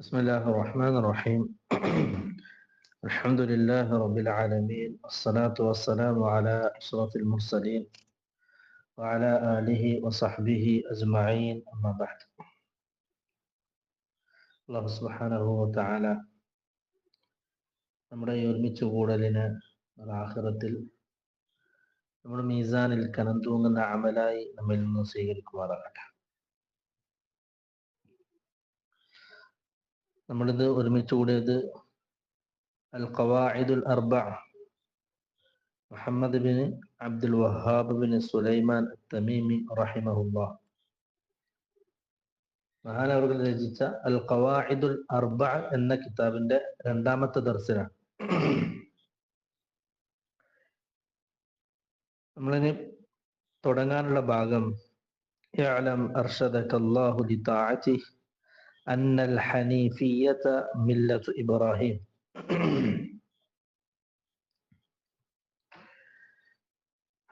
بسم الله الرحمن الرحيم الحمد لله رب العالمين والصلاة والسلام على أشرف المرسلين وعلى آله وصحبه أجمعين أما بعد الله سبحانه وتعالى നമ്മുടെ ഈ ഒരുമിച്ച് കൂടലിന് ആഹ്റത്തിൽ നമ്മുടെ മീസാനിൽ കനം തൂങ്ങുന്ന അമലായി നമ്മിൽ നിന്ന് സ്വീകരിക്കുമാറാകട്ടെ നമ്മളിത് ഒരുമിച്ച് കൂടിയത് അൽ ഖവാഇദുൽ അർബ Muhammad bin Abdul Wahhab bin Sulaiman Tamimi റഹിമഹുല്ലാ മഹാനവർകൾ രചിച്ച അൽ ഖവാഇദുൽ അർബ എന്ന കിതാബിന്റെ രണ്ടാമത്തെ ദർശനാണ് നമ്മളിനി തുടങ്ങാനുള്ള ഭാഗം يعلم أرشدك الله لطاعته أن الحنيفية ملة إبراهيم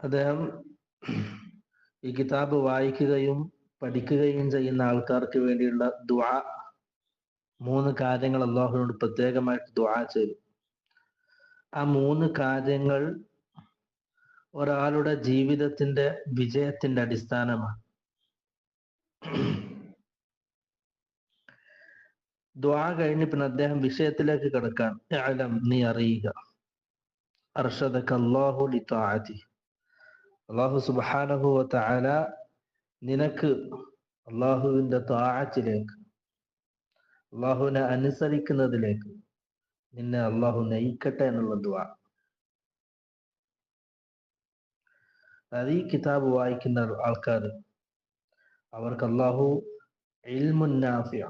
അദ്ദേഹം ഈ കിതാബ് വായിക്കുകയും പഠിക്കുകയും ചെയ്യുന്ന ആൾക്കാർക്ക് വേണ്ടിയുള്ള ദുആ മൂന്ന് കാര്യങ്ങൾ അള്ളാഹുവിനോട് പ്രത്യേകമായിട്ട് ദുആ ചെയ്തു ആ മൂന്ന് കാര്യങ്ങൾ ഒരാളുടെ ജീവിതത്തിന്റെ വിജയത്തിന്റെ അടിസ്ഥാനമാണ് ദ്വാ കഴിഞ്ഞ് പിന്നെ അദ്ദേഹം വിഷയത്തിലേക്ക് കിടക്കാൻ അലം നീ അറിയുക. അള്ളാഹു ലിത്താഅതി അള്ളാഹു സുബ്ഹാനഹു വതആല നിനക്ക് അള്ളാഹുവിന്റെ താഴത്തിലേക്ക് അള്ളാഹുവിനെ അനുസരിക്കുന്നതിലേക്ക് നിന്നെ അള്ളാഹു നയിക്കട്ടെ എന്നുള്ള ദ്വാ അതായത് ഈ കിതാബ് വായിക്കുന്ന ആൾക്കാർ അവർക്ക് അള്ളാഹു ഇൽമുൻ നാഫിയ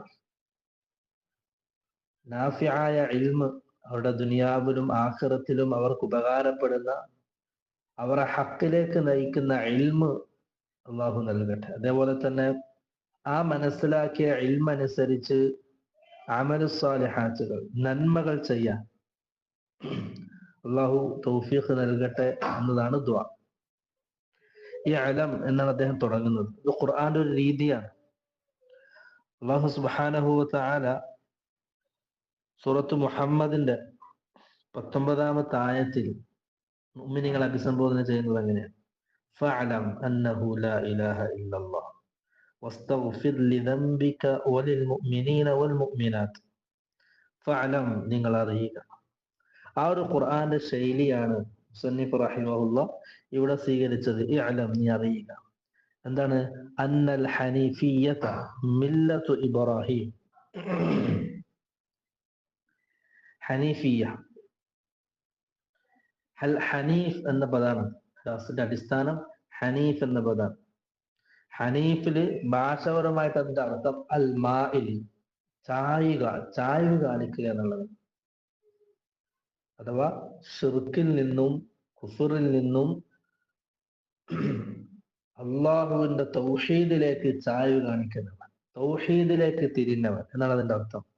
നാഫിയായ ഇൽമ് അവരുടെ ദുനിയാവിലും ആഹ്റത്തിലും അവർക്ക് ഉപകാരപ്പെടുന്ന അവരെ ഹക്കിലേക്ക് നയിക്കുന്ന ഇൽമ് അള്ളാഹു നൽകട്ടെ. അതേപോലെ തന്നെ ആ മനസ്സിലാക്കിയ ഇൽമനുസരിച്ച് അമലുസ്വാലിഹാറ്റുകൾ നന്മകൾ ചെയ്യാൻ അള്ളാഹു തൗഫീഖ് നൽകട്ടെ എന്നതാണ് ദ്വാ ഈ അലം എന്നാണ് അദ്ദേഹം തുടങ്ങുന്നത്. ഇത് ഖുർആാന്റെ ഒരു രീതിയാണ്. അള്ളാഹു സുബാനഹു താല സൂറത്ത് മുഹമ്മദിന്റെ പത്തൊമ്പതാമത്തെ ആയത്തിൽ മുഅ്മിനീങ്ങളെ അഭിസംബോധന ചെയ്യുന്നത് എങ്ങനെയാണ്? അന്നഹു ലാ ഇലാഹ ഇല്ലല്ലാഹ് വസ്തഗ്ഫിർ ലിദംബിക വലിൽ മുഅ്മിനീന വൽ മുഅ്മിനാത്ത് ഫഅലം നിങ്ങൾ അറിയുക. ആ ഒരു ഖുർആന്റെ ശൈലിയാണ് സന്നിഫ് റഹിമഹുല്ല ഇവിടെ സ്വീകരിച്ചത്. ഇഅലം നീ അറിയുക. എന്താണ്? അന്നൽ ഹനീഫിയത മില്ലത്തു ഇബ്രാഹിം. ഹനീഫിയ. ഹൽ ഹനീഫ് എന്ന പദാണ്. ഖാസിന്റെ അടിസ്ഥാനം ഹനീഫ് എന്ന പദം ഹനീഫിൽ ഭാഷപരമായിട്ട് അതിന്റെ അർത്ഥം അൽ മായിൽ ചായുക ചായവ് കാണിക്കുക എന്നുള്ളത്. അഥവാ ഷിർക്കിൽ നിന്നും കുഫറിൽ നിന്നും അള്ളാഹുവിന്റെ തൗഹീദിലേക്ക് ചായവ് കാണിക്കുന്നവൻ തൗഹീദിലേക്ക് തിരിഞ്ഞവൻ എന്നാണ് അതിന്റെ അർത്ഥം.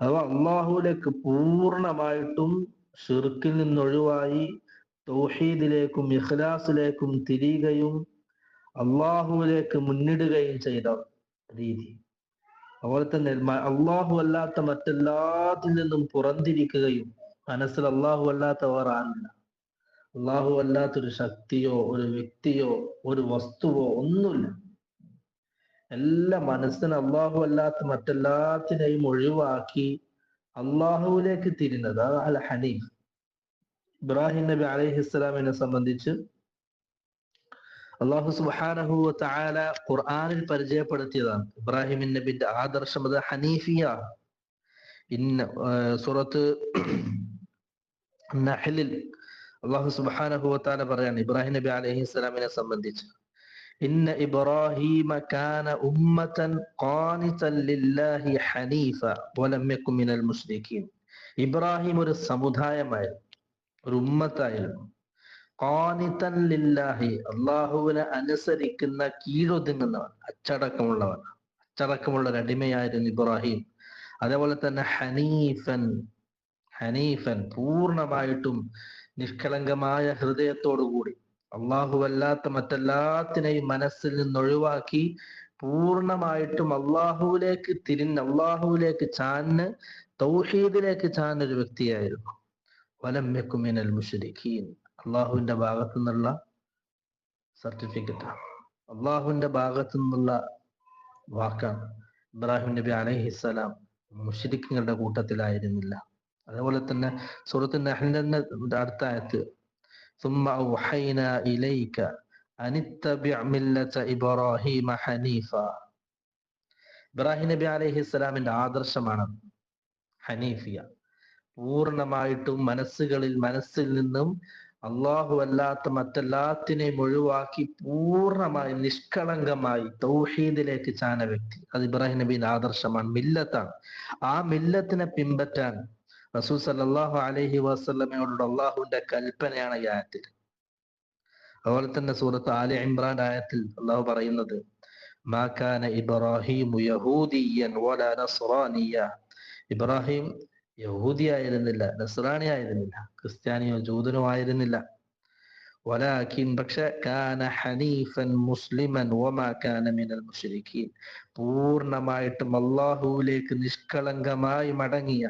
അഥവാ അള്ളാഹുവിലേക്ക് പൂർണമായിട്ടും ഷിർക്കിൽ നിന്നൊഴിവായി തൗഹീദിലേക്കും ഇഖ്ലാസിലേക്കും തിരിയുകയും അള്ളാഹുവിലേക്ക് മുന്നിടുകയും ചെയ്ത രീതി. അതുപോലെ തന്നെ അള്ളാഹു അല്ലാത്ത മറ്റെല്ലാത്തിൽ നിന്നും പുറന്തിരിക്കുകയും മനസ്സിൽ അള്ളാഹു അല്ലാത്ത വേറെ ആളില്ല അള്ളാഹു അല്ലാത്തൊരു ശക്തിയോ ഒരു വ്യക്തിയോ ഒരു വസ്തുവോ ഒന്നുമില്ല. എല്ലാ മനസ്സിന് അള്ളാഹു അല്ലാത്ത മറ്റെല്ലാത്തിനെയും ഒഴിവാക്കി അള്ളാഹുവിലേക്ക് തിരിഞ്ഞത് അൽ ഹനീഫ്. ഇബ്രാഹിം നബി അലൈഹിസ്സലാമിനെ സംബന്ധിച്ച് അള്ളാഹു സുബാനഹു താല ഖുർആാനിൽ പരിചയപ്പെടുത്തിയതാണ്. ഇബ്രാഹിം നബിന്റെ ആദർശം അത് ഹനീഫിയ ഇന്ന സുറത്ത് നഹലിൽ അള്ളാഹു സുബാനഹു താല പറയാണ് ഇബ്രാഹിം നബി അലൈഹി ഇസ്ലാമിനെ സംബന്ധിച്ച്. ഇന്ന ഇബ്രാഹിമ കാന ഉമ്മതൻ ഖാനിതൻ ലില്ലാഹി ഹനീഫ വലം യകുൻ മിനൽ മുശ്രിക്കീൻ ഇബ്രാഹിം ഒരു സമുദായമായിരുന്നു ഒരു ഉമ്മത്തായിരുന്നു. ഖാനിതൻ ലില്ലാഹി അള്ളാഹുവിനെ അനുസരിക്കുന്ന കീഴൊതുങ്ങുന്നവൻ അച്ചടക്കമുള്ളവൻ അച്ചടക്കമുള്ള ഒരു അടിമയായിരുന്നു ഇബ്രാഹിം. അതേപോലെ തന്നെ ഹനീഫൻ ഹനീഫൻ പൂർണമായിട്ടും നിഷ്കളങ്കമായ ഹൃദയത്തോടുകൂടി അള്ളാഹു അല്ലാത്ത മറ്റെല്ലാത്തിനെയും മനസ്സിൽ നിന്ന് ഒഴിവാക്കി പൂർണമായിട്ടും അള്ളാഹുവിലേക്ക് തിരിഞ്ഞ് അള്ളാഹുവിലേക്ക് ചാന്ന് തൗഹീദിലേക്ക് ചാഞ്ഞ ഒരു വ്യക്തിയായിരുന്നു വലമ്യക്കുമിനൽ മുഷരിഖീൻ അള്ളാഹുവിന്റെ ഭാഗത്തു നിന്നുള്ള സർട്ടിഫിക്കറ്റ് അള്ളാഹുവിന്റെ ഭാഗത്തു നിന്നുള്ള വാക്കാണ്. ഇബ്രാഹിം നബി അലൈഹിസ്സലാം മുഷരിഖുകളുടെ കൂട്ടത്തിലായിരുന്നില്ല. അതേപോലെ തന്നെ സുഹൃത്തിന്റെ അഹ്ലിന്റെ അടുത്ത ആയത്ത് ثم أوحينا إليك أن اتبع ملة إبراهيم حنيفا ഇബ്രാഹിം നബി അലൈഹി സ്വലാമിന്റെ ആദർശമാണ് ഹനീഫിയ പൂർണ്ണമായിട്ടും മനസ്സുകളിൽ മനസ്സിൽ നിന്നും അള്ളാഹു അല്ലാത്ത മറ്റെല്ലാത്തിനെയും ഒഴിവാക്കി പൂർണ്ണമായി നിഷ്കളങ്കമായി തൗഹീദിലേക്ക് ചാന വ്യക്തി അത് ഇബ്രാഹിം നബിയുടെ ആദർശമാണ് മില്ലത്താണ് ആ മില്ലത്തിനെ പിൻപറ്റാൻ റസൂൽ സല്ലല്ലാഹു അലൈഹി വസ്ലമയോടുള്ള അള്ളാഹുവിന്റെ കൽപ്പനയാണ് ഈ ആയത്തിൽ. അതുപോലെ തന്നെ സൂറത്ത് ആലി ഇമ്രാൻ ആയത്തിൽ അള്ളാഹു പറയുന്നത് മാ ഇബ്രാഹിമു ഇബ്രാഹിം യഹൂദിയൻ വലാ നസ്രാനിയ ഇബ്രാഹിം യഹൂദി ആയിരുന്നില്ല നസ്രാണി ആയിരുന്നില്ല ക്രിസ്ത്യാനിയോ ജൂതനോ ആയിരുന്നില്ല. വലാക്കിൻ പക്ഷെ കാന ഹനീഫൻ മുസ്ലിമൻ വമാ മിനൽ മുശ്രിക്കീൻ പൂർണമായിട്ടും അള്ളാഹുവിലേക്ക് നിഷ്കളങ്കമായി മടങ്ങിയ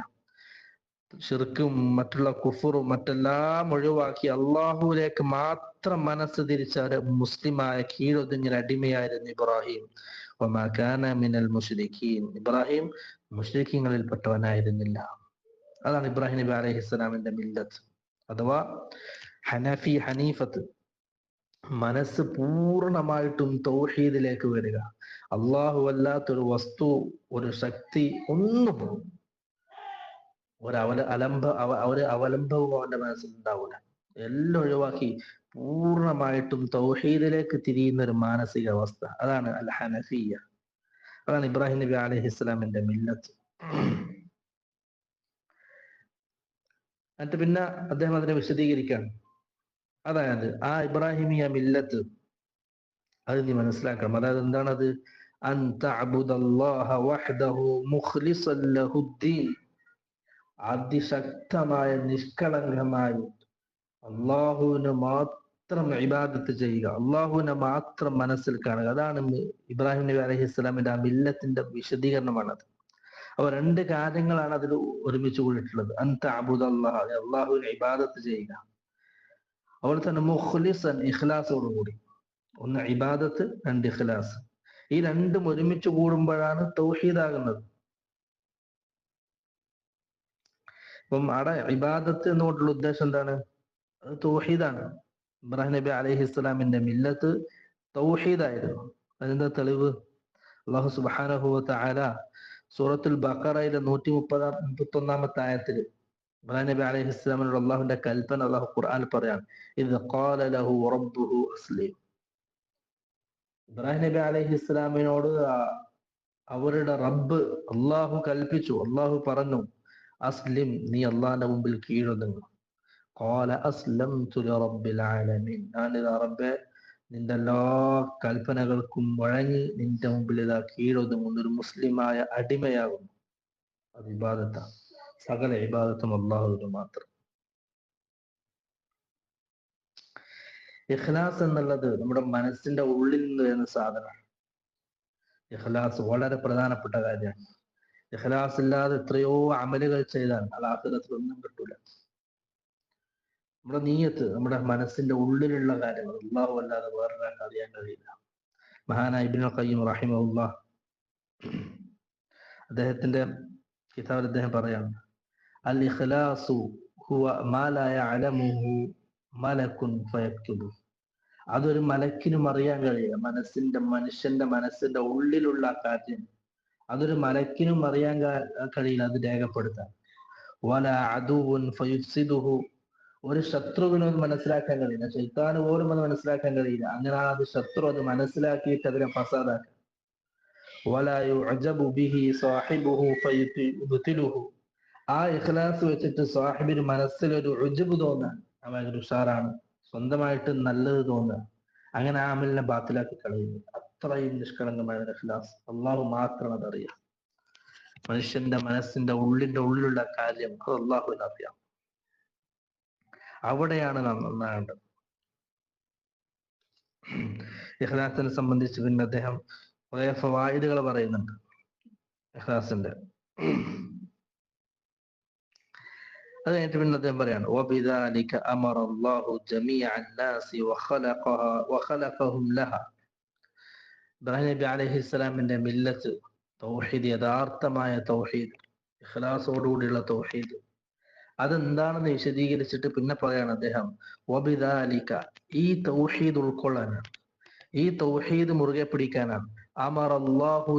ഷിർക്കും മറ്റുള്ള കുഫറും മറ്റെല്ലാം ഒഴിവാക്കി അള്ളാഹുവിലേക്ക് മാത്രം മനസ്സ് തിരിച്ച ഒരു മുസ്ലിമായ കീഴൊതുങ്ങിന് അടിമയായിരുന്നു ഇബ്രാഹിം. ഒമാക്കാന മിനൽ മുഷ്രിഖീൻ ഇബ്രാഹിം മുഷ്രിഖീങ്ങളിൽപ്പെട്ടവനായിരുന്നില്ല അതാണ് ഇബ്രാഹിം നബി അലൈഹി ഇസ്ലാമിന്റെ മില്ലത്ത്. അഥവാ ഹനഫി ഹനീഫത്ത്. മനസ്സ് പൂർണമായിട്ടും തൗഹീദിലേക്ക് വരിക. അള്ളാഹു അല്ലാത്തൊരു വസ്തു ഒരു ശക്തി ഒന്നും ഒരവല അലംബ ഒരു അവലംബവും അവന്റെ മനസ്സിൽ ഉണ്ടാവൂല എല്ലാം ഒഴിവാക്കി പൂർണമായിട്ടും തൗഹീദിലേക്ക് തിരിയുന്ന ഒരു മാനസികാവസ്ഥ അതാണ് അൽ ഹനഫിയ അതാണ് ഇബ്രാഹിം നബി അലഹി ഇസ്ലാമിന്റെ മില്ലത്ത്. എന്നിട്ട് പിന്നെ അദ്ദേഹം അതിനെ വിശദീകരിക്കുകയാണ്. അതായത് ആ ഇബ്രാഹിമിയ മില്ലത്ത് അത് നീ മനസ്സിലാക്കണം. അതായത് എന്താണത്? അൻ തഅബുദല്ലാഹ വഹ്ദഹു മുഖ്ലിസൻ ലഹുദ്ദീൻ. അതിശക്തമായ നിഷ്കളങ്കമായി അള്ളാഹുവിന് മാത്രം ഇബാദത്ത് ചെയ്യുക അള്ളാഹുവിനെ മാത്രം മനസ്സിൽ കാണുക. അതാണ് ഇബ്രാഹിം നബി അലഹി ഇസ്ലാമിന്റെ ആ മില്ലത്തിന്റെ വിശദീകരണമാണത്. അപ്പൊ രണ്ട് കാര്യങ്ങളാണ് അതിൽ ഒരുമിച്ച് കൂടിയിട്ടുള്ളത്. അന്ത അബുദ് അള്ളാഹ് അള്ളാഹുവിനെ ഇബാദത്ത് ചെയ്യുക. അതുപോലെ തന്നെ മുഖ്ലിസൻ ഇഖ്ലാസോടുകൂടി ഒന്ന് ഇബാദത്ത് രണ്ട് ഇഖ്ലാസ്. ഈ രണ്ടും ഒരുമിച്ച് കൂടുമ്പോഴാണ് തൗഹീദാകുന്നത് ഇപ്പം അവിടെ ഇബാദത്ത് എന്നുകൊണ്ടുള്ള ഉദ്ദേശം എന്താണ്? അത് തൗഹീദാണ്. ഇബ്രാഹിം നബി അലൈഹി ഇസ്ലാമിന്റെ മില്ലത്ത് തൗഹീദായിരുന്നു. അതിന്റെ തെളിവ്? അള്ളാഹു സുബാനഹു തആല സൂറത്തുൽ ബക്കറയിലെ നൂറ്റി മുപ്പതാം മുപ്പത്തി ഒന്നാമത്തെ ആയത്തിൽ ഇബ്രാഹിം നബി അലൈഹി ഇസ്ലാമിനോട് അള്ളാഹുന്റെ കൽപ്പന അള്ളാഹു ഖുർആൻ പറയാണ്. ഇത് ലഹു റബ്ബുഹു അസ്ലിം. ഇബ്രാഹിം നബി അലൈഹി ഇസ്ലാമിനോട് അവരുടെ റബ്ബ് അള്ളാഹു കൽപ്പിച്ചു. അള്ളാഹു പറഞ്ഞു അസ്ലിം നീ അള്ളാന്റെ മുമ്പിൽ കീഴൊതുങ്ങും. കോല അസ്ലം തുലറബിലാലമീൻ ഞാനിത് അറബെ നിന്റെ എല്ലാ കൽപ്പനകൾക്കും വഴങ്ങി നിന്റെ മുമ്പിൽ ഇതാ കീഴൊതുങ്ങുന്ന ഒരു മുസ്ലിമായ അടിമയാകുന്നു. അത് ഇബാദത്താണ് സകല ഇബാദത്തും അള്ളാഹുവിന് മാത്രം. ഇഖ്ലാസ് എന്നുള്ളത് നമ്മുടെ മനസ്സിന്റെ ഉള്ളിൽ നിന്ന് വരുന്ന സാധനമാണ്. ഇഖ്ലാസ് വളരെ പ്രധാനപ്പെട്ട കാര്യമാണ്. ഇഖ്ലാസ് ഇല്ലാതെ എത്രയോ അമലുകൾ ചെയ്താൽ അത് ആഹ്ലത്തിൽ ഒന്നും കിട്ടൂല. നമ്മുടെ നീയത്ത് നമ്മുടെ മനസ്സിന്റെ ഉള്ളിലുള്ള കാര്യങ്ങൾ അള്ളാഹു അല്ലാതെ വേറൊരാൾക്ക് അറിയാൻ കഴിയില്ല. മഹാനായ കയ്യും ഖയ്യിം ഉള്ള അദ്ദേഹത്തിന്റെ കിതാബിൽ അദ്ദേഹം പറയാണ് അൽ ഇഖ്ലാസു ഹുവ അതൊരു മലക്കിനും അറിയാൻ കഴിയുക മനസ്സിന്റെ മനുഷ്യന്റെ മനസ്സിന്റെ ഉള്ളിലുള്ള കാര്യം അതൊരു മലക്കിനും അറിയാൻ കഴിയില്ല അത് രേഖപ്പെടുത്താൻ. വല അതുൻ ഫയുസിദുഹു ഒരു ശത്രുവിനും മനസ്സിലാക്കാൻ കഴിയില്ല. ശൈത്താന് പോലും അത് മനസ്സിലാക്കാൻ കഴിയില്ല. അങ്ങനെ അത് ശത്രു അത് മനസ്സിലാക്കിയിട്ട് അതിനെ ഫസാദാക്കാൻ ആ ഇഖ്ലാസ് വെച്ചിട്ട് സാഹിബിന് മനസ്സിലൊരു ഉജബ് തോന്നാൻ അവൻ ഒരു ഉഷാറാണ്. സ്വന്തമായിട്ട് നല്ലത് തോന്നുക അങ്ങനെ ആ അമലിനെ ബാത്തിലാക്കി കളയുന്നു. അത്രയും നിഷ്കളങ്കമായ ഇഖ്ലാസ് അള്ളാഹു മാത്രം അതറിയാം മനുഷ്യന്റെ മനസ്സിന്റെ ഉള്ളിന്റെ ഉള്ളിലുള്ള കാര്യം അത് അള്ളാഹുവിന് അറിയാം അവിടെയാണ് നാം നന്നാകേണ്ടത് ഇഖ്ലാസിനെ സംബന്ധിച്ച് പിന്നെ അദ്ദേഹം കുറെ ഫവായിദുകൾ പറയുന്നുണ്ട് ഇഖ്ലാസിന്റെ അത് കഴിഞ്ഞിട്ട് പിന്നെ അദ്ദേഹം പറയാണ് وبذلك أمر الله جميع الناس وخلقها وخلقهم لها ഇബ്രാഹിം നബി അലൈഹി ഇസ്ലാമിന്റെ മില്ലത്ത് തൗഹീദ് യഥാർത്ഥമായ തൗഹീദ് ഇഖ്ലാസോടുകൂടിയുള്ള തൗഹീദ്. അതെന്താണെന്ന് വിശദീകരിച്ചിട്ട് പിന്നെ പറയാണ് അദ്ദേഹം. വബിദാലിക്ക ഈ തൗഹീദ് ഉൾക്കൊള്ളാനാണ്. ഈ തൗഹീദ് മുറുകെ പിടിക്കാനാണ്. അമർ അള്ളാഹു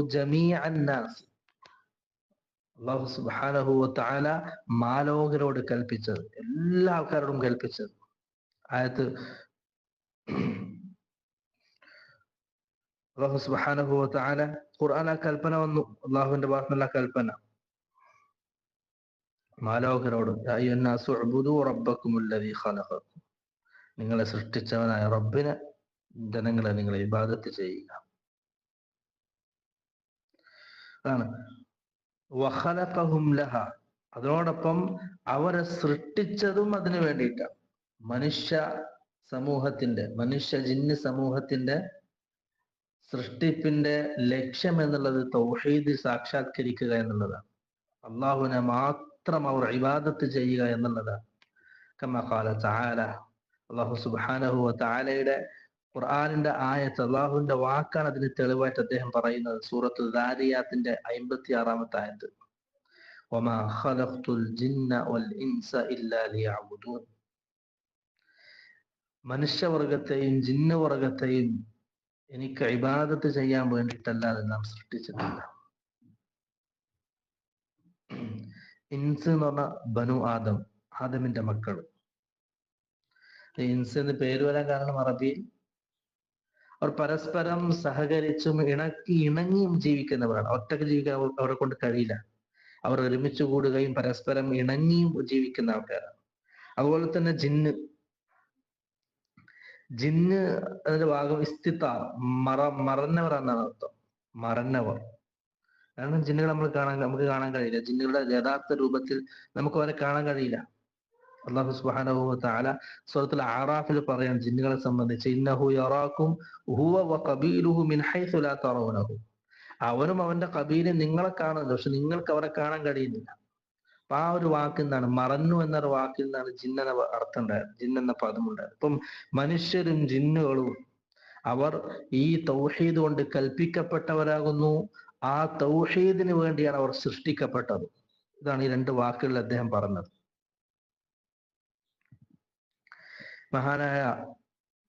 അള്ളാഹു സുബ്ഹാനഹു വതആല മാലോകരോട് കൽപ്പിച്ചത് എല്ലാ ആൾക്കാരോടും കൽപ്പിച്ചത്. ആയത്ത് അള്ളാഹു സുബ്ഹാനഹു വതആല ഖുർആൻ ആ കൽപ്പന വന്നു. അള്ളാഹുവിന്റെ ഭാഗത്തുനിന്നുള്ള കൽപ്പന. മാലോകരോട് നിങ്ങളെ സൃഷ്ടിച്ചവനായ റബ്ബിനെ ജനങ്ങളെ നിങ്ങളെ ഇബാദത്ത് ചെയ്യുക. അതാണ്. ലഹ. അതോടൊപ്പം അവരെ സൃഷ്ടിച്ചതും അതിനു വേണ്ടിയിട്ടാണ്. മനുഷ്യ സമൂഹത്തിന്റെ മനുഷ്യ ജിന്ന് സമൂഹത്തിന്റെ സൃഷ്ടിപ്പിന്റെ ലക്ഷ്യം എന്നുള്ളത് തൗഹീദ് സാക്ഷാത്കരിക്കുക എന്നുള്ളതാണ്. അള്ളാഹുവിനെ മാത്രം അവർ ഇബാദത്ത് ചെയ്യുക എന്നുള്ളതാണ്. അള്ളാഹു സുബാനഹു താലയുടെ ഖുർആാനിന്റെ ആയത്ത് അള്ളാഹുവിന്റെ വാക്കാണ് അതിന് തെളിവായിട്ട് അദ്ദേഹം പറയുന്നത് സൂറത്ത് ദാരിയാത്തിന്റെ അമ്പത്തി ആറാമത്തെ ആയത്ത് മനുഷ്യവർഗത്തെയും ജിന്നവർഗത്തെയും എനിക്ക് ഇബാദത്ത് ചെയ്യാൻ വേണ്ടിയിട്ടല്ലാതെ നാം സൃഷ്ടിച്ചിട്ടില്ല. ഇൻസ് എന്ന് പറഞ്ഞ ബനു ആദം ആദമിന്റെ മക്കൾ. ഇൻസ് എന്ന് പേര് വരാൻ കാരണം അറബിയിൽ. അവർ പരസ്പരം സഹകരിച്ചും ഇണക്കി ഇണങ്ങിയും ജീവിക്കുന്നവരാണ്. ഒറ്റയ്ക്ക് ജീവിക്കാൻ അവരെ കൊണ്ട് കഴിയില്ല. അവർ ഒരുമിച്ച് കൂടുകയും പരസ്പരം ഇണങ്ങിയും ജീവിക്കുന്ന ആൾക്കാരാണ്. അതുപോലെ തന്നെ ജിന്ന്. ജിന്ന് അതിന്റെ ഭാഗം ഇസ്തിത്ത മറ മറന്നവർ എന്നാണ് അർത്ഥം. മറന്നവർ. കാരണം ജിന്നുകൾ നമ്മൾ കാണാൻ നമുക്ക് കാണാൻ കഴിയില്ല. ജിന്നുകളുടെ യഥാർത്ഥ രൂപത്തിൽ നമുക്ക് അവരെ കാണാൻ കഴിയില്ല. അള്ളാഹു സുബ്ഹാനഹു വ തആല സൂറത്തുൽ ആറാഫിൽ പറയാൻ ജിന്നുകളെ സംബന്ധിച്ച് ഇന്നഹു യറാക്കും അവനും അവന്റെ കബീലും നിങ്ങളെ കാണുന്നുണ്ട് പക്ഷെ നിങ്ങൾക്ക് അവരെ കാണാൻ കഴിയുന്നില്ല. അപ്പൊ ആ ഒരു വാക്കിൽ നിന്നാണ് മറന്നു എന്നൊരു വാക്കിൽ നിന്നാണ് ജിന്നെന്ന എന്ന അർത്ഥം ഉണ്ടായത്. ജിന്നെന്ന പദം ഉണ്ടായത്. ഇപ്പം മനുഷ്യരും ജിന്നുകളും അവർ ഈ തൗഹീദ് കൊണ്ട് കൽപ്പിക്കപ്പെട്ടവരാകുന്നു. ആ തൗഹീദിന് വേണ്ടിയാണ് അവർ സൃഷ്ടിക്കപ്പെട്ടത്. ഇതാണ് ഈ രണ്ട് വാക്കുകളിൽ അദ്ദേഹം പറഞ്ഞത്. മഹാനായ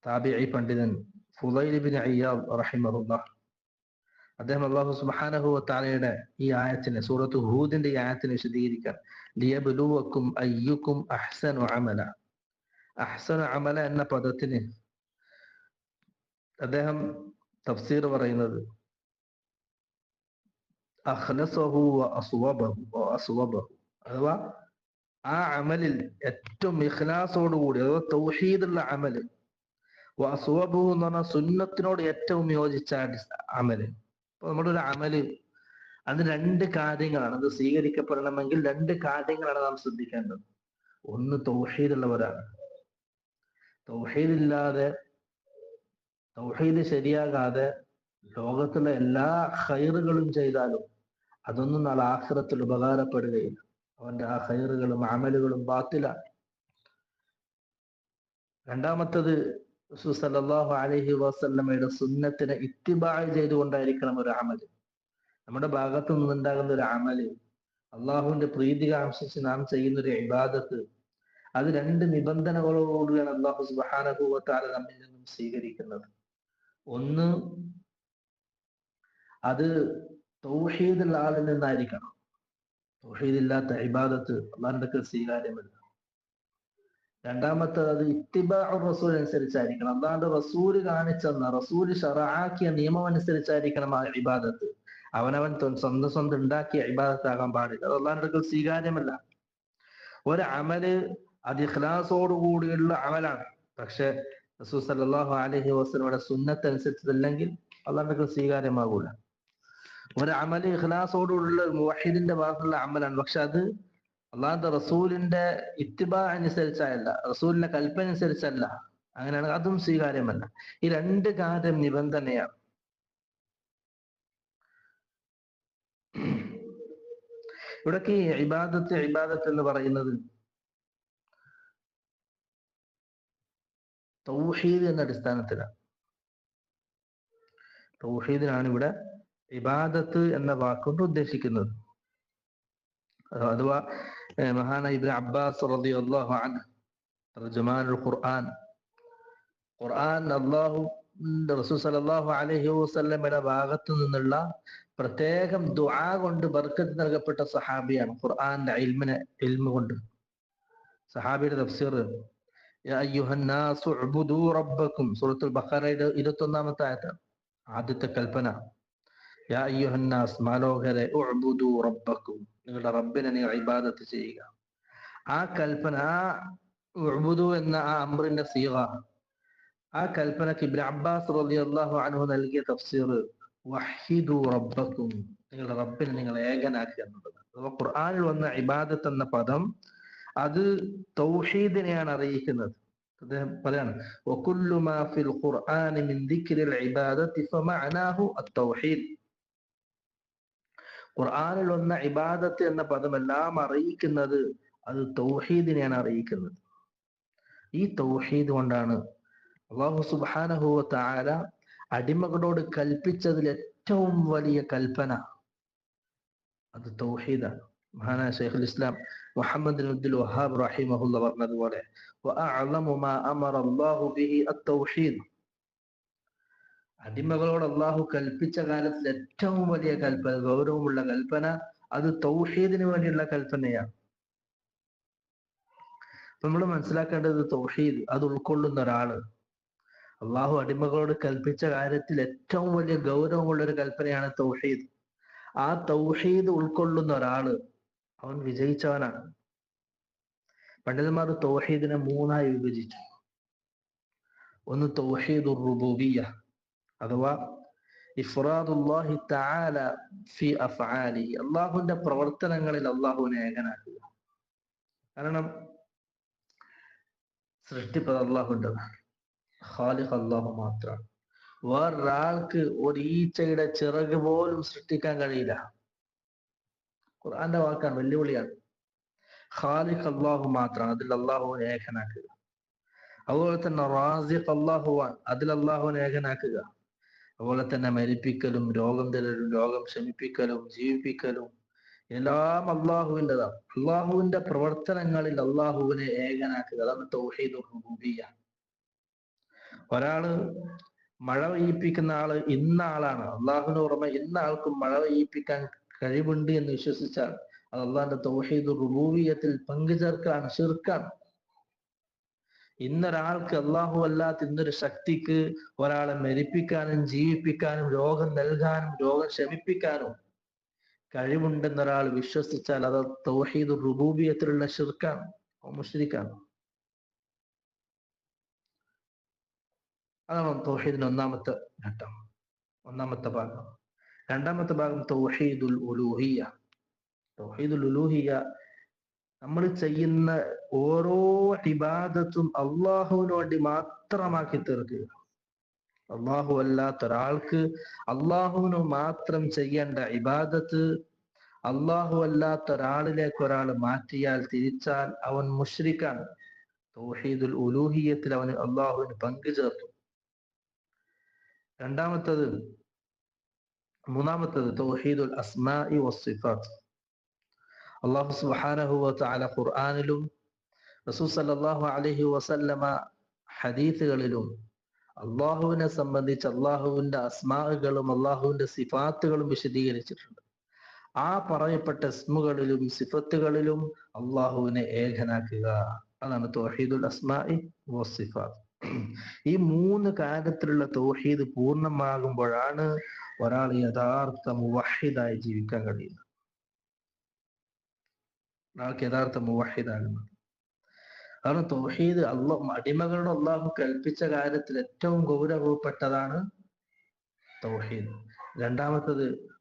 താബിഈ പണ്ഡിതൻ ഫുലൈൽ ബിൻ അയ്യാബ് റഹിമുള്ള അദ്ദേഹം അള്ളാഹു സുബാനഹു താലയുടെ ഈ ആയത്തിനെ സൂറത്ത് ഹൂദിന്റെ ഈ ആയത്തിനെ വിശദീകരിക്കാൻ ലിയബ്ലുവക്കും അയ്യുക്കും അഹ്സനു അമല അഹ്സനു അമല എന്ന പദത്തിന് അദ്ദേഹം തഫ്സീർ പറയുന്നത്. അഖ്ലസഹു വ അസ്വബഹു വ അസ്വബഹു. അഥവാ ആ അമലിൽ ഏറ്റവും ഇഖ്ലാസോടുകൂടി അഥവാ തൗഹീദുള്ള അമൽ വ അസ്വബഹു എന്ന് പറഞ്ഞാൽ സുന്നത്തിനോട് ഏറ്റവും യോജിച്ച അടിസ്ഥ- അമൽ. അപ്പൊ നമ്മുടെ ഒരു അമൽ അത് രണ്ട് കാര്യങ്ങളാണ്. അത് സ്വീകരിക്കപ്പെടണമെങ്കിൽ രണ്ട് കാര്യങ്ങളാണ് നാം ശ്രദ്ധിക്കേണ്ടത്. ഒന്ന് തൗഹീദുള്ളവരാണ്. തൗഹീദില്ലാതെ തൗഹീദ് ശരിയാകാതെ ലോകത്തിലെ എല്ലാ ഹൈറുകളും ചെയ്താലും അതൊന്നും നാളെ ആഹ്റത്തിൽ ഉപകാരപ്പെടുകയില്ല. അവന്റെ ആ ഹൈറുകളും അമലുകളും ബാത്തിലാണ്. രണ്ടാമത്തത് റസൂൽ അലഹി അലൈഹി വസല്ലമയുടെ സുന്നത്തിനെ ഇത്തിബായ് ചെയ്തുകൊണ്ടായിരിക്കണം ഒരു അമൽ. നമ്മുടെ ഭാഗത്തു നിന്നുണ്ടാകുന്ന ഒരു അമൽ അള്ളാഹുവിന്റെ പ്രീതി കാംക്ഷിച്ച് നാം ചെയ്യുന്ന ഒരു ഇബാദത്ത് അത് രണ്ട് നിബന്ധനകളോടുകൂടിയാണ് അള്ളാഹു തആല നമ്മിൽ നിന്നും സ്വീകരിക്കുന്നത്. ഒന്ന് അത് തൗഹീദുള്ള ആളിൽ നിന്നായിരിക്കണം. തൗഹീദില്ലാത്ത ഇബാദത്ത് അള്ളാഹിന്റെ സ്വീകാര്യമല്ല. രണ്ടാമത്തത് അത് ഇത്തിബാ റസൂൽ അനുസരിച്ചായിരിക്കണം. അള്ളാഹിന്റെ റസൂൽ കാണിച്ചെന്ന റസൂൽ ഷറാക്കിയ നിയമം അനുസരിച്ചായിരിക്കണം ആ ഇബാദത്ത്. അവനവൻ സ്വന്തം സ്വന്തം ഉണ്ടാക്കിയ ഇബാദത്താകാൻ പാടില്ല. അത് അള്ളാഹിനടുക്കൽ സ്വീകാര്യമല്ല. ഒരു അമൽ അത് ഇഖ്ലാസോട് കൂടിയുള്ള അമലാണ്. പക്ഷെ റസൂൽ സല്ലല്ലാഹു അലൈഹി വസല്ലമയുടെ സുന്നത്ത് അനുസരിച്ചതല്ലെങ്കിൽ അള്ളാഹിന്റെ അടുക്കൽ സ്വീകാര്യമാകൂല. ഒരു അമൽ ഇഖ്ലാസോടുള്ള മുവഹിദിന്റെ ഭാഗത്തുള്ള അമലാണ്. പക്ഷെ അത് അള്ളാഹുന്റെ റസൂലിന്റെ ഇത്തിബ അനുസരിച്ചല്ല. റസൂലിന്റെ കൽപ്പന അനുസരിച്ചല്ല അങ്ങനെയാണ് അതും സ്വീകാര്യമല്ല. ഈ രണ്ട് കാര്യം നിബന്ധനയാണ്. ഇവിടേക്ക് ഈ ഇബാദത്ത് ഇബാദത്ത് എന്ന് പറയുന്നത് തൗഹീദ് എന്ന അടിസ്ഥാനത്തിലാണ്. തൗഹീദിനാണ് ഇവിടെ ഇബാദത്ത് എന്ന വാക്കുകൊണ്ട് ഉദ്ദേശിക്കുന്നത്. അഥവാ മഹാന ഇബ്ൻ അബ്ബാസ് റളിയല്ലാഹു അൻഹു ഖുർആൻ. ഖുർആൻ അല്ലാഹു റസൂൽ സല്ലല്ലാഹു അലൈഹി വസല്ലമയുടെ ഭാഗത്തു നിന്നുള്ള പ്രത്യേകം ദുആ കൊണ്ട് ബർക്കത്ത് നൽകപ്പെട്ട സഹാബിയാണ് ഖുർആന്റെ ഇൽമിനെ ഇൽമ കൊണ്ട്. സഹാബിയുടെ തഫ്സീർ. റബ്ബക്കും. സൂറത്തുൽ ബഖറയുടെ ഇരുപത്തൊന്നാമത്തെ ആയത്താണ്. ആദ്യത്തെ കൽപ്പന. യാ അയ്യുഹന്നാസ് മാലോകരെ റബ്ബക്കും. നിങ്ങളുടെ റബ്ബിനെ നിങ്ങൾ ഇബാദത്ത് ചെയ്യുക. ആ കൽപ്പന ആ എന്ന ആ അമ്രിന്റെ സീഗ ആ കൽപ്പനക്ക് ഇബ്നു അബ്ബാസ് റളിയല്ലാഹു അൻഹു നൽകിയ തഫ്സീർ. വഹിദു റബ്ബക്കും നിങ്ങളുടെ റബ്ബിനെ നിങ്ങൾ ഏകനാക്കുക എന്നുള്ളതാണ് അപ്പൊ ഖുർആാനിൽ വന്ന ഇബാദത്ത് എന്ന പദം അത് തൗഹീദിനെയാണ് അറിയിക്കുന്നത്. അദ്ദേഹം പറയാണ് ഖുർആാനിൽ വന്ന ഇബാദത്ത് എന്ന പദമെല്ലാം അറിയിക്കുന്നത് അത് തൗഹീദിനെയാണ് അറിയിക്കുന്നത്. ഈ തൗഹീദ് കൊണ്ടാണ് അള്ളാഹു സുബാനഹുവ താര അടിമകളോട് കൽപ്പിച്ചതിൽ ഏറ്റവും വലിയ കൽപ്പന അത് തൗഹീദാണ്. മഹാനായ ഷെയ്ഖുൽ ഇസ്ലാം മുഹമ്മദ് അബ്ദുൽ വഹാബ് റഹിമഹുല്ല പറഞ്ഞതുപോലെ അടിമകളോട് അള്ളാഹു കൽപ്പിച്ച കാലത്തിൽ ഏറ്റവും വലിയ കൽപ്പന ഗൗരവമുള്ള കൽപ്പന അത് തൗഹീദിന് വേണ്ടിയുള്ള കൽപ്പനയാണ്. നമ്മൾ മനസ്സിലാക്കേണ്ടത് തൗഹീദ് അത് ഉൾക്കൊള്ളുന്ന ഒരാൾ. അള്ളാഹു അടിമകളോട് കൽപ്പിച്ച കാര്യത്തിൽ ഏറ്റവും വലിയ ഗൗരവമുള്ള ഒരു കൽപ്പനയാണ് തൗഹീദ്. ആ തൗഹീദ് ഉൾക്കൊള്ളുന്ന ഒരാൾ അവൻ വിജയിച്ചവനാണ്. പണ്ഡിതന്മാർ തൗഹീദിനെ മൂന്നായി വിഭജിച്ചു. ഒന്ന് തൗഹീദുർ റുബൂബിയ അഥവാ ഇഫ്രാദുല്ലാഹി തആല ഫി അഫ്ആലി അള്ളാഹുവിന്റെ പ്രവർത്തനങ്ങളിൽ അള്ളാഹുവിനെ ഏകനാക്കുക. കാരണം സൃഷ്ടിപ്പത് അള്ളാഹുന്റെതാണ് ഖാലിഖ് അള്ളാഹു മാത്രമാണ് വേറൊരാൾക്ക് ഒരു ഈച്ചയുടെ ചിറക് പോലും സൃഷ്ടിക്കാൻ കഴിയില്ല. ഖുർആന്റെ വാക്കാണ് വെല്ലുവിളിയാണ്. ഖാലിഖ് അള്ളാഹു മാത്രമാണ് അതിൽ അള്ളാഹുവിനെ ഏകനാക്കുക. അതുപോലെ തന്നെ റാസിഖ് അള്ളാഹുവാൻ അതിൽ അള്ളാഹുവിനെ ഏകനാക്കുക. അതുപോലെ തന്നെ മരിപ്പിക്കലും രോഗം തരലും രോഗം ശമിപ്പിക്കലും ജീവിപ്പിക്കലും എല്ലാം അള്ളാഹുവിന്റെതാണ് അള്ളാഹുവിന്റെ പ്രവർത്തനങ്ങളിൽ അള്ളാഹുവിനെ ഏകനാക്കുക. അതാണ് തൗഹീദ് റുബൂബിയ ഒരാൾ മഴ പെയ്യിപ്പിക്കുന്ന ആൾ ഇന്ന ആളാണ് അള്ളാഹുവിന് പുറമെ ഇന്ന ആൾക്ക് മഴ പെയ്യിപ്പിക്കാൻ കഴിവുണ്ട് എന്ന് വിശ്വസിച്ചാൽ അത് അള്ളാഹിന്റെ തൗഹീദ് റുബൂബിയത്തിൽ പങ്കുചേർക്കാണ് ശിർക്കാണ്. ഇന്നൊരാൾക്ക് അള്ളാഹു അല്ലാത്ത ഇന്നൊരു ശക്തിക്ക് ഒരാളെ മരിപ്പിക്കാനും ജീവിപ്പിക്കാനും രോഗം നൽകാനും രോഗം ശമിപ്പിക്കാനും കഴിവുണ്ടെന്നൊരാൾ വിശ്വസിച്ചാൽ അത് തൗഹീദ് റുബൂബിയത്തിലുള്ള ഷിർക്കാണ് മുഷ്രിക്കാണ്. അതാണ് തൗഹീദിന്റെ ഒന്നാമത്തെ ഘട്ടം ഒന്നാമത്തെ ഭാഗം. രണ്ടാമത്തെ ഭാഗം തൗഹീദുൽ ഉലൂഹിയ തൗഹീദുൽ ഉലൂഹിയ നമ്മൾ ചെയ്യുന്ന ഓരോ ഇബാദത്തും അള്ളാഹുവിന് വേണ്ടി മാത്രമാക്കി തീർക്കുക. അള്ളാഹു അല്ലാത്ത ഒരാൾക്ക് അള്ളാഹുവിന് മാത്രം ചെയ്യേണ്ട ഇബാദത്ത് അള്ളാഹു അല്ലാത്ത ഒരാളിലേക്ക് ഒരാൾ മാറ്റിയാൽ തിരിച്ചാൽ അവൻ മുഷ്രിക്കാണ്. തൗഹീദുൽ ഉലൂഹിയത്തിൽ അവന് അള്ളാഹുവിന് പങ്കു ചേർത്തു രണ്ടാമത്തത് മൂന്നാമത്തത് തൗഹീദുൽ അസ്മാഇ വസ്സിഫാത്ത് അള്ളാഹു സുബ്ഹാനഹു വതആല ഖുർആനിലും റസൂൽ സല്ലല്ലാഹു അലൈഹി വസല്ലമ ഹദീസുകളിലും അള്ളാഹുവിനെ സംബന്ധിച്ച് അള്ളാഹുവിന്റെ അസ്മാകളും അള്ളാഹുവിന്റെ സിഫാത്തുകളും വിശദീകരിച്ചിട്ടുണ്ട്. ആ പറയപ്പെട്ട ഇസ്മുകളിലും സിഫത്തുകളിലും അള്ളാഹുവിനെ ഏകനാക്കുക. അതാണ് തൗഹീദുൽ അസ്മാഇ വസ്സിഫാത്ത് ഈ മൂന്ന് കാര്യത്തിലുള്ള തൗഹീദ് പൂർണമാകുമ്പോഴാണ് ഒരാൾ യഥാർത്ഥ മുവഹിദായി ജീവിക്കാൻ കഴിയുന്നത്. ഒരാൾക്ക് യഥാർത്ഥ മുവഹിദാകുന്നത്. കാരണം തൗഹീദ് അള്ളാഹ് അടിമകളുടെ അള്ളാഹു കൽപ്പിച്ച കാര്യത്തിൽ ഏറ്റവും ഗൗരവപ്പെട്ടതാണ് തൗഹീദ്. രണ്ടാമത്തത്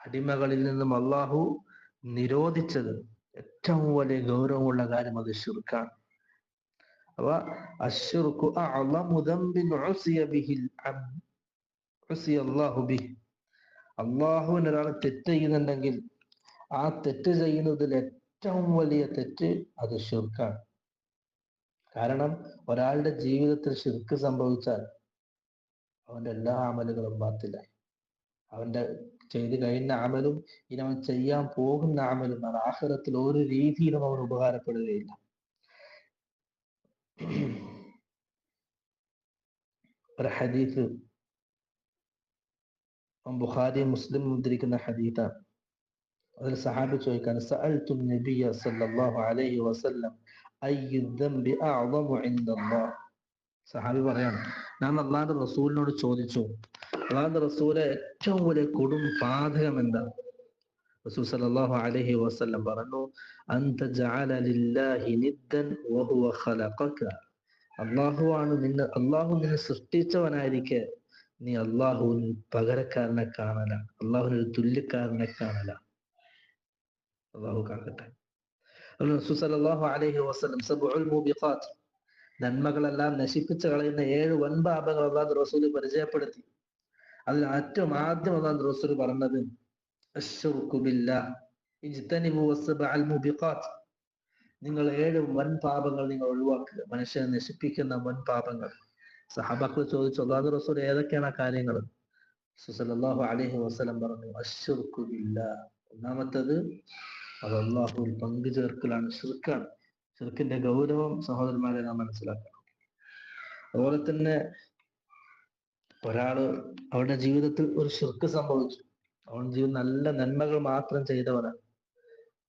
അടിമകളിൽ നിന്നും അള്ളാഹു നിരോധിച്ചത് ഏറ്റവും വലിയ ഗൗരവമുള്ള കാര്യം അത് ഷിർക്കാണ് അപ്പൊ അള്ളാഹുവിന് ഒരാൾ തെറ്റ് ചെയ്യുന്നുണ്ടെങ്കിൽ ആ തെറ്റ് ചെയ്യുന്നതിൽ ഏറ്റവും വലിയ തെറ്റ് അത് ഷിർക്കാണ് കാരണം ഒരാളുടെ ജീവിതത്തിൽ ഷിർക്ക് സംഭവിച്ചാൽ അവന്റെ എല്ലാ അമലുകളും ബാത്തിലായി. അവന്റെ ചെയ്തു കഴിഞ്ഞ അമലും ഇനി അവൻ ചെയ്യാൻ പോകുന്ന അമലും അത് ആഹ്റത്തിൽ ഒരു രീതിയിലും അവൻ ഉപകാരപ്പെടുകയില്ല. ഒരു ഹദീസ് ബുഖാരി മുസ്ലിം ഉദ്ധരിക്കുന്ന ഹദീത്താണ് അതിൽ സഹാബി ചോദിക്കാൻ സഅൽതു നബിയ സല്ലല്ലാഹു അലൈഹി വസല്ലം ഇൻദല്ലാഹ്? സഹാബി പറയാണ് ഞാൻ അള്ളാന്റെ റസൂലിനോട് ചോദിച്ചു അള്ളാന്റെ റസൂലെ ഏറ്റവും വലിയ കൊടും പാതകം എന്താ? റസൂൽ സല്ലല്ലാഹു അലൈഹി വസല്ലം പറഞ്ഞു അന്ത ജഅല ലില്ലാഹി നിദ്ദൻ വഹുവ ഖലഖക. അള്ളാഹുവാണ് നിന്നെ അള്ളാഹു നിന്നെ സൃഷ്ടിച്ചവനായിരിക്കെ. നീ അള്ളാഹുവിന് പകരക്കാരനെ കാണല അള്ളാഹുവിന് ഒരു തുല്യക്കാരനെ കാണല. അള്ളാഹു കാക്കട്ടെ. റസൂൽ സല്ലല്ലാഹു അലൈഹി വസല്ലം സബ്ഉൽ മൂബിഖാത്ത് നന്മകളെല്ലാം നശിപ്പിച്ചു കളയുന്ന ഏഴ് വൻപാപങ്ങൾ അള്ളാഹു റസൂൽ പരിചയപ്പെടുത്തി. അതിൽ ഏറ്റവും ആദ്യം അള്ളാഹു റസൂൽ പറഞ്ഞത് നിങ്ങൾ ഏഴ് വൻ പാപങ്ങൾ നിങ്ങൾ ഒഴിവാക്കുക. മനുഷ്യനെ നശിപ്പിക്കുന്ന വൻ പാപങ്ങൾ. സഹാബാക്കൾ ചോദിച്ചു അള്ളാഹു റസൂൽ ഏതൊക്കെയാണ് ആ കാര്യങ്ങൾ? സുസലാഹു അലൈഹി വസ്ലം പറഞ്ഞു അശ്വർക്കുമില്ല ഒന്നാമത്തത് അത് അള്ളാഹുവിൽ പങ്കു ചേർക്കലാണ് ഷിർക്കിന്റെ ഗൗരവം സഹോദരന്മാരെ നാം മനസ്സിലാക്കണം. അതുപോലെ തന്നെ ഒരാൾ അവരുടെ ജീവിതത്തിൽ ഒരു ശിർക്ക് സംഭവിച്ചു. അവൻ ജീവിതം നല്ല നന്മകൾ മാത്രം ചെയ്തവനാണ്.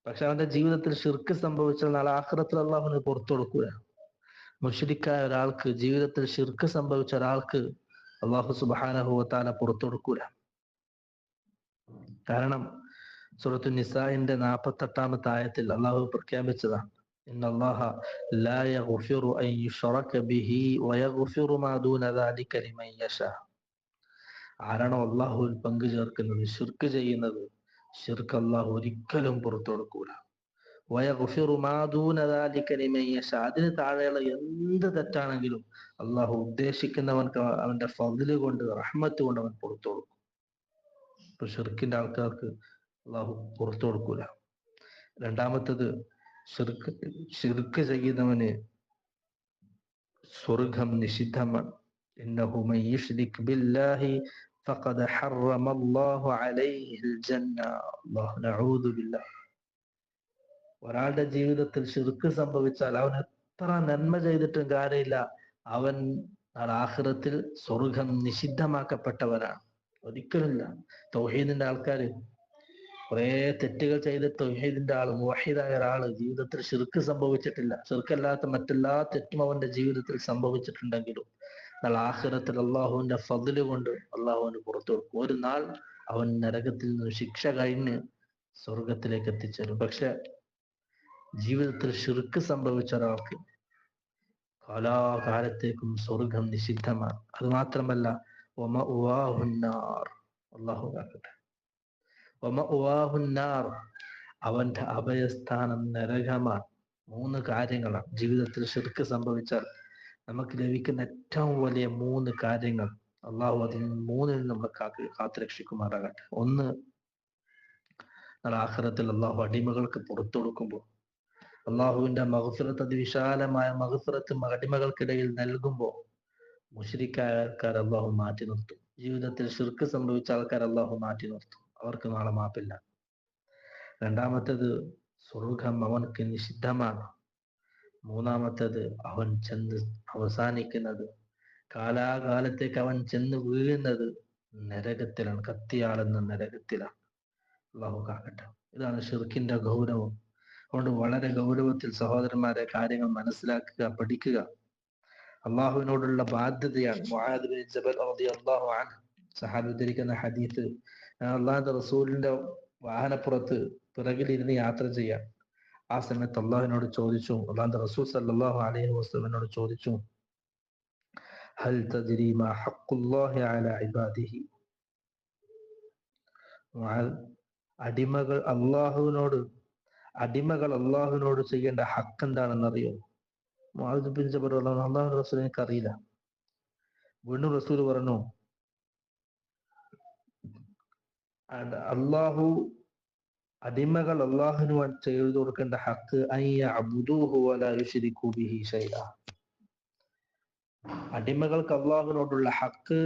പക്ഷെ അവന്റെ ജീവിതത്തിൽ ശിർക്ക് സംഭവിച്ചാൽ നാളെ ആഹ്റത്തിൽ അള്ളാഹുവിന് പുറത്തു കൊടുക്കുക ഒരാൾക്ക് ജീവിതത്തിൽ ശിർക്ക് സംഭവിച്ച ഒരാൾക്ക് അള്ളാഹു സുബാനഹുവത്താല പുറത്തു കൊടുക്കൂല കാരണം സുറത്തു നിസാഇന്റെ നാപ്പത്തെട്ടാമത്തെ ആയത്തിൽ അള്ളാഹു പ്രഖ്യാപിച്ചതാണ് إن الله لا يغفر أن يشرك به ويغفر ما دون ذلك لمن يشاء ആരാണോ അള്ളാഹുവിൽ പങ്കു ചേർക്കുന്നത് ഷിർക്ക് ചെയ്യുന്നത് ഷിർക്ക് അള്ളാഹു ഒരിക്കലും പുറത്തു കൊടുക്കൂല അതിന് താഴെയുള്ള എന്ത് തെറ്റാണെങ്കിലും അള്ളാഹു ഉദ്ദേശിക്കുന്നവൻക്ക് അവന്റെ ഫതില് കൊണ്ട് റഹ്മത്ത് കൊണ്ട് അവൻ പുറത്തു കൊടുക്കും ഇപ്പൊ ഷിർക്കിന്റെ ആൾക്കാർക്ക് അള്ളാഹു പുറത്തു കൊടുക്കൂല രണ്ടാമത്തത് ഷിർക്ക് ഷിർക്ക് ചെയ്യുന്നവന് സ്വർഗം നിഷിദ്ധമാണ് إنه من يشرك بالله فقد حرم الله عليه الجنة الله نعوذ بالله ഒരാളുടെ ജീവിതത്തിൽ ഷിർക്ക് സംഭവിച്ചാൽ അവൻ എത്ര നന്മ ചെയ്തിട്ടും കാര്യമില്ല അവൻ ആഹ്റത്തിൽ സ്വർഗം നിഷിദ്ധമാക്കപ്പെട്ടവനാണ് ഒരിക്കലുമില്ല തൗഹീദിന്റെ ആൾക്കാർ കുറെ തെറ്റുകൾ ചെയ്ത് തൗഹീദിന്റെ ആൾ മുഹിദായ ഒരാൾ ജീവിതത്തിൽ ശിർക്ക് സംഭവിച്ചിട്ടില്ല. ശിർക്കല്ലാത്ത മറ്റെല്ലാ തെറ്റും അവന്റെ ജീവിതത്തിൽ സംഭവിച്ചിട്ടുണ്ടെങ്കിലും എന്നാൽ ആഹ്റത്തിൽ അള്ളാഹുവിന്റെ ഫതിൽ കൊണ്ട് അള്ളാഹുവിന് പുറത്തു കൊടുക്കും. ഒരു നാൾ അവൻ നരകത്തിൽ നിന്ന് ശിക്ഷ കഴിഞ്ഞ് സ്വർഗത്തിലേക്ക് എത്തിച്ചേരും. പക്ഷെ ജീവിതത്തിൽ ഷിർക്ക് സംഭവിച്ച ഒരാൾക്ക് കാലാകാലത്തേക്കും സ്വർഗം നിഷിദ്ധമാണ്. അത് മാത്രമല്ല ഒമ ഉവാഹുന്നാർ അള്ളാഹു കാക്കട്ടെ. അവന്റെ അഭയസ്ഥാനം നരകമാണ് മൂന്ന് കാര്യങ്ങളാണ്. ജീവിതത്തിൽ ശിർക്ക് സംഭവിച്ചാൽ നമുക്ക് ലഭിക്കുന്ന ഏറ്റവും വലിയ മൂന്ന് കാര്യങ്ങൾ. അള്ളാഹു അതിൽ മൂന്നിൽ നമ്മൾ കാത്ത് കാത്തുരക്ഷിക്കുമാറാകട്ടെ ഒന്ന് നമ്മൾ ആഖിറത്തിൽ അള്ളാഹു അടിമകൾക്ക് പുറത്തു കൊടുക്കുമ്പോൾ അള്ളാഹുവിന്റെ മഹഫിറത്ത് അതിവിശാലമായ മഹഫിറത്ത് അടിമകൾക്കിടയിൽ നൽകുമ്പോൾ മുഷരിക്കായ ആൾക്കാർ അള്ളാഹു മാറ്റി നിർത്തും. ജീവിതത്തിൽ ഷിർക്ക് സംഭവിച്ച ആൾക്കാർ അള്ളാഹു മാറ്റി നിർത്തും. അവർക്ക് നാളെ മാപ്പില്ല. രണ്ടാമത്തേത് സ്വർഗം അവനക്ക് നിഷിദ്ധമാണ്. മൂന്നാമത്തേത് അവൻ ചെന്ന് അവസാനിക്കുന്നത്. കാലാകാലത്തേക്ക് അവൻ ചെന്ന് വീഴുന്നത് നരകത്തിലാണ്. കത്തിയാളുന്ന നരകത്തിലാണ്. അള്ളാഹു കാക്കട്ടെ. ഇതാണ് ഷിർക്കിന്റെ ഗൗരവം. അതുകൊണ്ട് വളരെ ഗൗരവത്തിൽ സഹോദരന്മാരെ കാര്യങ്ങൾ മനസ്സിലാക്കുക പഠിക്കുക. അള്ളാഹുവിനോടുള്ള ബാധ്യതയാണ്. ജബൽ സഹാബി ഉദ്ധരിക്കുന്ന ഹദീസ് അള്ളാഹുന്റെ റസൂലിന്റെ വാഹനപ്പുറത്ത് പിറകിലിരുന്ന് യാത്ര ചെയ്യാൻ ആ സമയത്ത് അള്ളാഹുവിനോട് ചോദിച്ചു അള്ളാഹുന്റെ റസൂൽ സല്ലാഹു അലൈഹി വസ്ലമിനോട് ചോദിച്ചു ഹൽ ഇബാദിഹി? അടിമകൾ അള്ളാഹുവിനോട് അടിമകൾ അള്ളാഹുവിനോട് ചെയ്യേണ്ട ഹക്ക് എന്താണെന്ന് അറിയോ അള്ളാഹു റസൂൽ എനിക്ക് അറിയില്ല വീണ്ടും റസൂൽ പറഞ്ഞു അത് അള്ളാഹു അടിമകൾ അള്ളാഹുനു ചെയ്തു കൊടുക്കേണ്ട ഹക്ക് അടിമകൾക്ക് അള്ളാഹുനോടുള്ള ഹക്ക്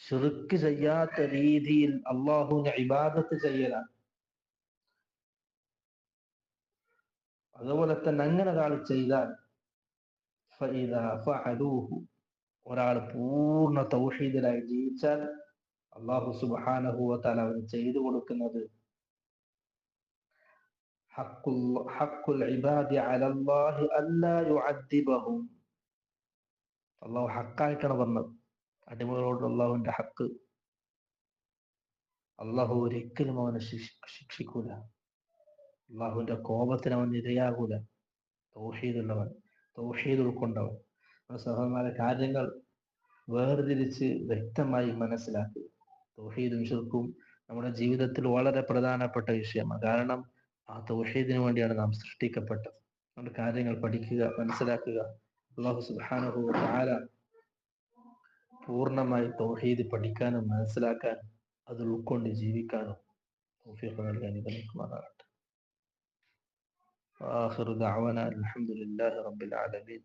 ഷിർക്ക് ചെയ്യാത്ത രീതിയിൽ അള്ളാഹുവിനെ ഇബാദത്ത് ചെയ്യലാണ്. അതുപോലെ തന്നെ അങ്ങനെ ഒരാൾ ചെയ്താൽ ഒരാൾ പൂർണ തൗഹീദിലായി ജീവിച്ചാൽ അള്ളാഹു സുബ്ഹാനഹു തല അവന് ചെയ്തു കൊടുക്കുന്നത്. അള്ളാഹു ഹക്കായിട്ടാണ് പറഞ്ഞത് അടിമകളോട് അള്ളാഹുവിന്റെ ഹക്ക്. അള്ളാഹു ഒരിക്കലും അവനെ ശിക്ഷ- ശിക്ഷിക്കൂല. അള്ളാഹുവിന്റെ കോപത്തിന് അവൻ ഇരയാകൂല തൗഹീദുള്ളവൻ തൗഹീദ് ഉൾക്കൊണ്ടവൻ. സഹോദരന്മാരെ കാര്യങ്ങൾ വേർതിരിച്ച് വ്യക്തമായി മനസ്സിലാക്കുക തൗഹീദും ശിർക്കും നമ്മുടെ ജീവിതത്തിൽ വളരെ പ്രധാനപ്പെട്ട വിഷയമാണ് കാരണം ആ തൗഹീദിന് വേണ്ടിയാണ് നാം സൃഷ്ടിക്കപ്പെട്ടത് അതുകൊണ്ട് കാര്യങ്ങൾ പഠിക്കുക മനസ്സിലാക്കുക അള്ളാഹു സുബ്ഹാനഹു വ തആല പൂർണ്ണമായി തൗഹീദ് പഠിക്കാനും മനസ്സിലാക്കാനും അത് ഉൾക്കൊണ്ട് ജീവിക്കാനും തൗഫീഖ് നൽകാൻ ഇവനുമാറാകട്ടെ وآخر دعوانا الحمد لله رب العالمين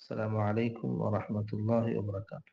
السلام عليكم ورحمة الله وبركاته